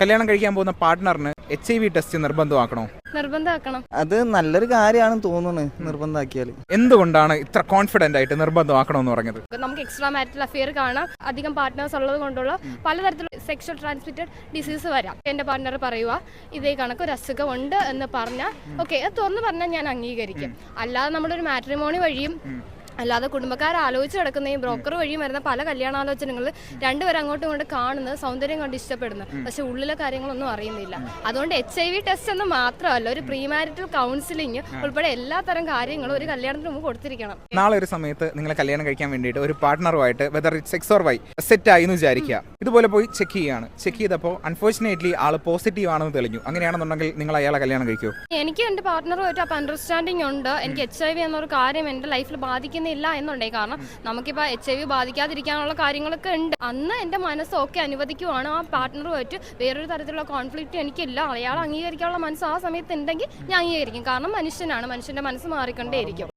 കല്യാണം കഴിക്കാൻ പോകുന്ന പാർട്ട്ണറിന് എച്ച് ഐ വി ടെസ്റ്റ് നിർബന്ധമാക്കണോ? നിർബന്ധമാക്കണം. അത് നല്ലൊരു കാര്യമാണെന്ന് തോന്നുന്നു നിർബന്ധമാക്കിയാൽ എന്തുകൊണ്ടാണ് ഇത്ര കോൺഫിഡന്റ് ആയിട്ട് നിർബന്ധമാക്കണമെന്ന് പറഞ്ഞത്? നമുക്ക് എക്സ്ട്രാ മാരിറ്റൽ അഫയർ കാണാം. അധികം പാർട്ട്നേഴ്സ് ഉള്ളത് കൊണ്ടുള്ള പലതരത്തിലുള്ള സെക്ഷൽ ട്രാൻസ്മിറ്റഡ് ഡിസീസ് വരാം. എന്റെ പാർട്ട്ണർ പറയുക ഇതേ കണക്ക് ഒരു അസുഖം ഉണ്ട് എന്ന് പറഞ്ഞാൽ ഓക്കെ അത് തുറന്ന് പറഞ്ഞാൽ ഞാൻ അംഗീകരിക്കും. അല്ലാതെ നമ്മളൊരു മാട്രിമോണി വഴിയും അല്ലാതെ കുടുംബക്കാർ ആലോചിച്ച് കിടക്കുന്ന ഈ ബ്രോക്കർ വഴിയും വരുന്ന പല കല്യാണാലോചനകൾ രണ്ടുപേരും അങ്ങോട്ടും ഇങ്ങോട്ട് കാണുന്നത് സൗന്ദര്യം കണ്ട് ഇഷ്ടപ്പെടുന്നു. പക്ഷെ ഉള്ളിലെ കാര്യങ്ങളൊന്നും അറിയുന്നില്ല. അതുകൊണ്ട് എച്ച് ഐ വി ടെസ്റ്റ് എന്ന് മാത്രമല്ല ഒരു പ്രീമാരിറ്റൽ കൗൺസിലിംഗ് ഉൾപ്പെടെ എല്ലാ തരം കാര്യങ്ങളും ഒരു കല്യാണത്തിന് മുമ്പ് കൊടുത്തിരിക്കണം. നാളെ ഒരു സമയത്ത് നിങ്ങളെ കല്യാണം കഴിക്കാൻ വേണ്ടിയിട്ട് ഒരു പാർട്ട്ണറുമായിട്ട് whether it sex or Y set ആയി എന്ന് വിചാരിക്കുക. ഇതുപോലെ പോയി ചെക്ക് ചെയ്യുകയാണ്. ചെക്ക് ചെയ്തപ്പോൾ അൺഫോർച്ചുനേറ്റ്ലി ആൾ പോസിറ്റീവ് ആണെന്ന് തെളിഞ്ഞു. അങ്ങനെയാണെന്നുണ്ടെങ്കിൽ നിങ്ങൾ അയാളെ കല്യാണം കഴിക്കുമോ എനിക്ക് എന്റെ പാർട്ട്ണറുമായിട്ട് അപ്പം അണ്ടർസ്റ്റാൻഡിംഗ് ഉണ്ട്. എനിക്ക് എച്ച് ഐ വി എന്നൊരു കാര്യം എന്റെ ലൈഫിൽ ബാധിക്കുന്നില്ല എന്നുണ്ടെങ്കിൽ കാരണം നമുക്കിപ്പോൾ എച്ച് ഐ വി ബാധിക്കാതിരിക്കാനുള്ള കാര്യങ്ങളൊക്കെ ഉണ്ട്. അന്ന് എന്റെ മനസ്സ് ഓക്കെ അനുവദിക്കുവാണ്. ആ പാർട്ട്ണറുമായിട്ട് വേറൊരു തരത്തിലുള്ള കോൺഫ്ലിക്റ്റ് എനിക്കില്ല. അയാൾ അംഗീകരിക്കാനുള്ള മനസ്സ് ആ സമയത്ത് ഉണ്ടെങ്കിൽ ഞാൻ അംഗീകരിക്കും. കാരണം മനുഷ്യനാണ്. മനുഷ്യന്റെ മനസ്സ് മാറിക്കൊണ്ടേയിരിക്കും.